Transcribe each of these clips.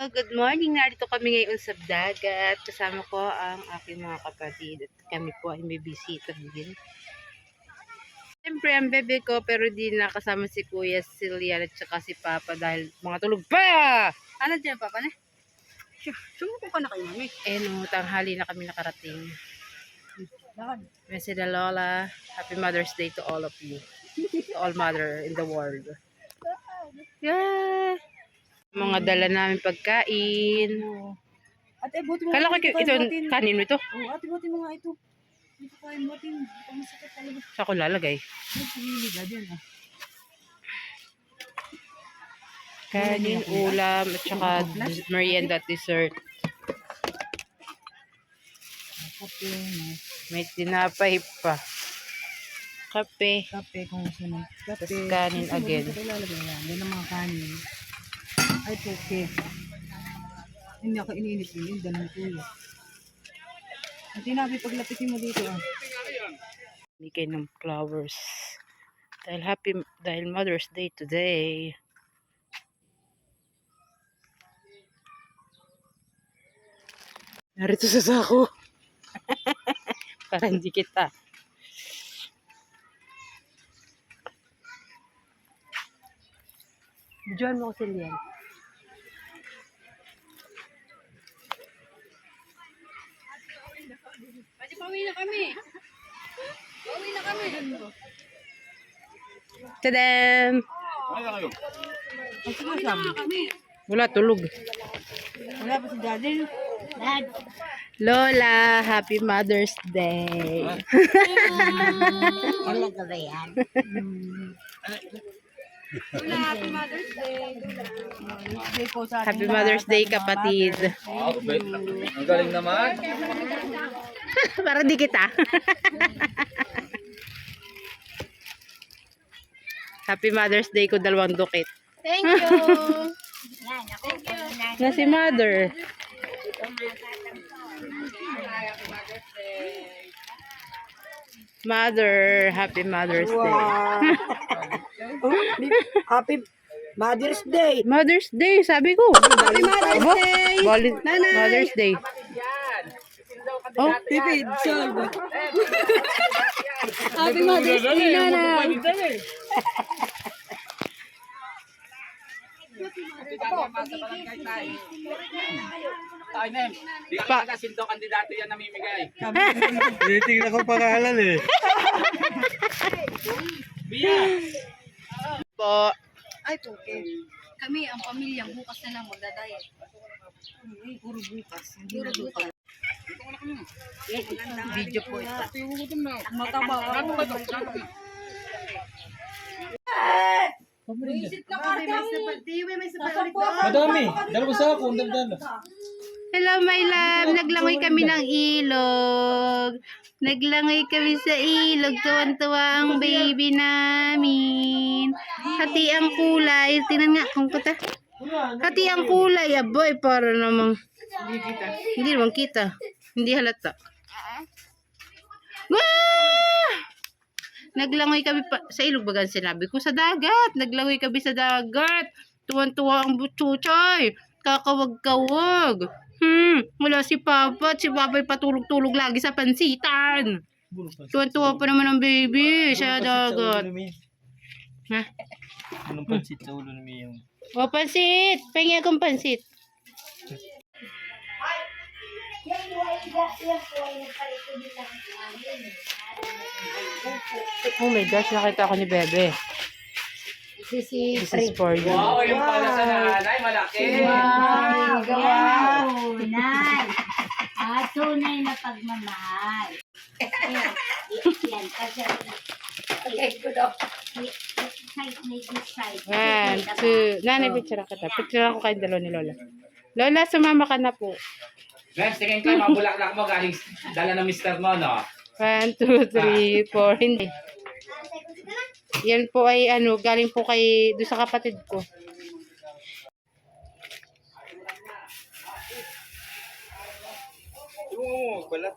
Good morning! Narito kami ngayon sa dagat. Kasama ko ang aking mga kapatid. At kami po ay may bisita din. Siyempre, ang bebe ko, pero di nakasama si Kuya Silian at saka si Papa dahil mga tulog pa! Ano dyan, Papa na? Sumuko ka na kay Mami. Eh, no, tanghali na kami nakarating. May sila Lola. Happy Mother's Day to all of you. To all mother in the world. Yeah! Mga dala namin pagkain. Oo. Ate, buti mo. Kala ko ito ito, kanin mo ito. Oo, ate, buti mo nga ito. Ito kain mo, ate. Ito masakit talaga. Sa ko lalagay. Ah. Kanin, ulam, at saka merienda at dessert. May tinapay pa. Kape. Kape, kung gusto mo. Kape. Kanin again. Yan ang mga kanin. Ay, toke. Hindi ako iniinit-init. Ganun kuya. Ang tinabi, paglapitin mo dito, ah. Bigay ng flowers. Dahil happy, dahil Mother's Day today. Narito sa sako. Para hindi kita. Diyan mo ko si Lian. Pwede pauwi na kami. Pauwi na kami. Tadam! Ang sumasama. Wala, tulog. Wala pa si Daddy. Dad. Lola, happy Mother's Day. Talaga ba yan? Wala, happy Mother's Day. Happy Mother's Day, kapatid. Ang galing naman. Para di kita. Happy Mother's Day ko dalawang dukit. Thank you. Na si Mother. Mother, happy Mother's Day. Wow. happy Mother's Day. Mother's Day, sabi ko. Happy Mother's Day. Mother's Day. Oh, Pipid, solve. Happy Mother's Day, nanay. Na yun. Di Pa- ka sindo kandidato yan namimigay. Tinitingnan ko pangalan eh. Bia! po. Ay, okay. Kami, ang pamilyang bukas na lang magdadayat. Puro bukas. Puro bukas. Video po ito. Mataba. Na ka Madami. Dalawa sa ako. Daldala. Hello, my love. Naglangoy kami ng ilog. Naglangoy kami sa ilog. Tuwan-tuwa ang baby namin. Hati ang kulay. Tinan nga kung kuta. Hati ang kulay. Aboy, para namang... Hindi naman kita. Hindi halata. Wah! Naglangoy kami pa, sa ilog bagan sinabi ko sa dagat. Naglangoy kami sa dagat. Tuwan-tuwa ang butsuchay. Kakawag-kawag. Hmm, wala si Papa si Papa ay patulog-tulog lagi sa pansitan. Tuwan-tuwa pa naman ang baby sa dagat. Ha? Anong pansit sa ulo ni Miyong? O, pansit! Pengi akong pansit. Oh my gosh, nakita ko ni Bebe. This is for you. Wow, yung pala sa nanay, malaki. Wow, wow, nay. Ah, tunay na pagmamahal. Yan, kasi side na yung side. One, two. Nanay, picture ka ta. Picture ako kay dalawa ni Lola. Lola, sumama ka na po. Guys, tingin ko yung mga bulaklak mo galing dala ng mister mo, no? One, two, three, four. Hindi. Yan po ay ano, galing po kay, doon sa kapatid ko. Oo, balat.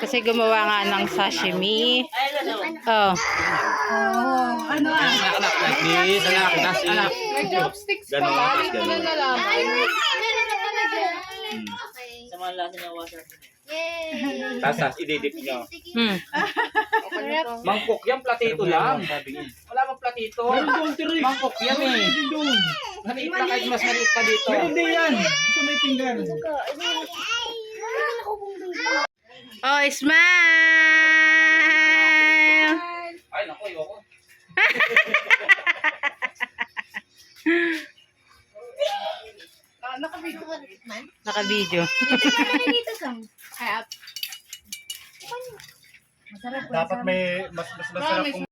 Kasi gumawa nga ng sashimi. Oh. Oh, ano ah? Please, anak, nas, anak. May chopsticks pa Ganun, ba? tapos Hindi ko na ganun. nalaman. Tas, tas, ididip nyo. Hmm. Mangkok yan, platito lang. Wala bang platito? Mangkok yan eh. Maliit lang kahit mas maliit pa dito. Hindi yan. Sa may pinggan. Oh, smile! Ay, naku, ayoko. Ah, nakabito ka. Naka-video. Dapat may mas mas masarap kung...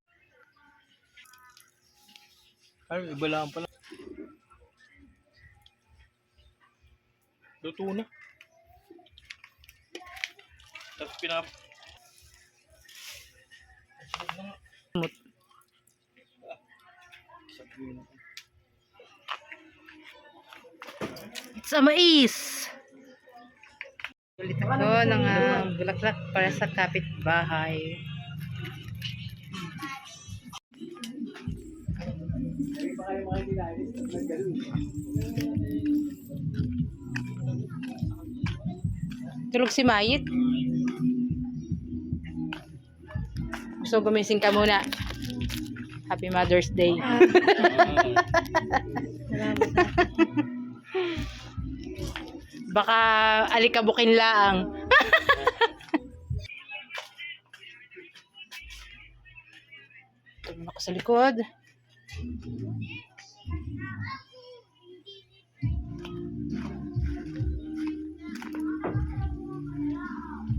Ay, iba lang pala. Luto na. Tapos pinap... Sa mais. Ulit ako ng ah, bulaklak para sa kapitbahay. Tulog si Mayit. So, gumising ka muna. Happy Mother's Day. Baka alikabukin lang. Tignan ako sa likod.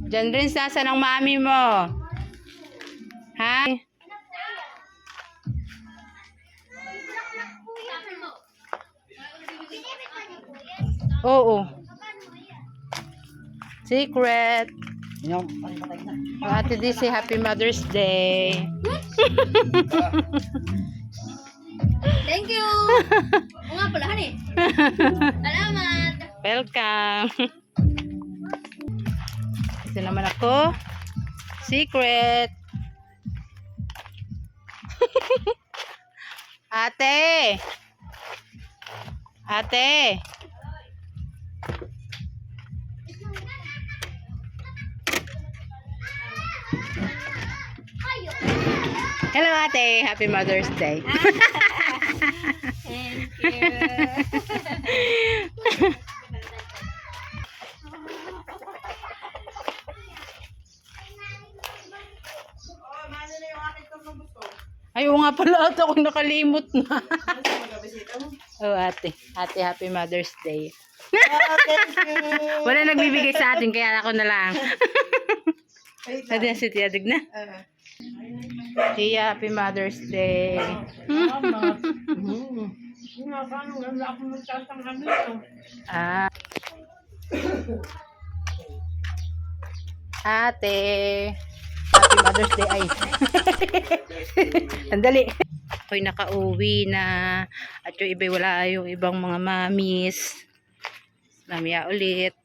Diyan rin sasa ng mami mo. Ha? Oo. Secret. Oh, Ate DC, Happy Mother's Day. Thank you! Oo nga pala, honey. Salamat! Welcome. Ito naman ako. Secret. Ate. Ate. Hello ate. Happy Mother's Day. Thank you. Ay, oo nga pala ate. Ako nakalimot na. oh, ate. Ate, happy Mother's Day. Wala nagbibigay sa atin, kaya ako na lang. Ate, si Tia, dig na. Tia, happy Mother's Day. ah. Ate. Happy Mother's Day. Ay. Sandali. Ako'y nakauwi na. At yung iba wala yung ibang mga mamis. Mamaya ulit.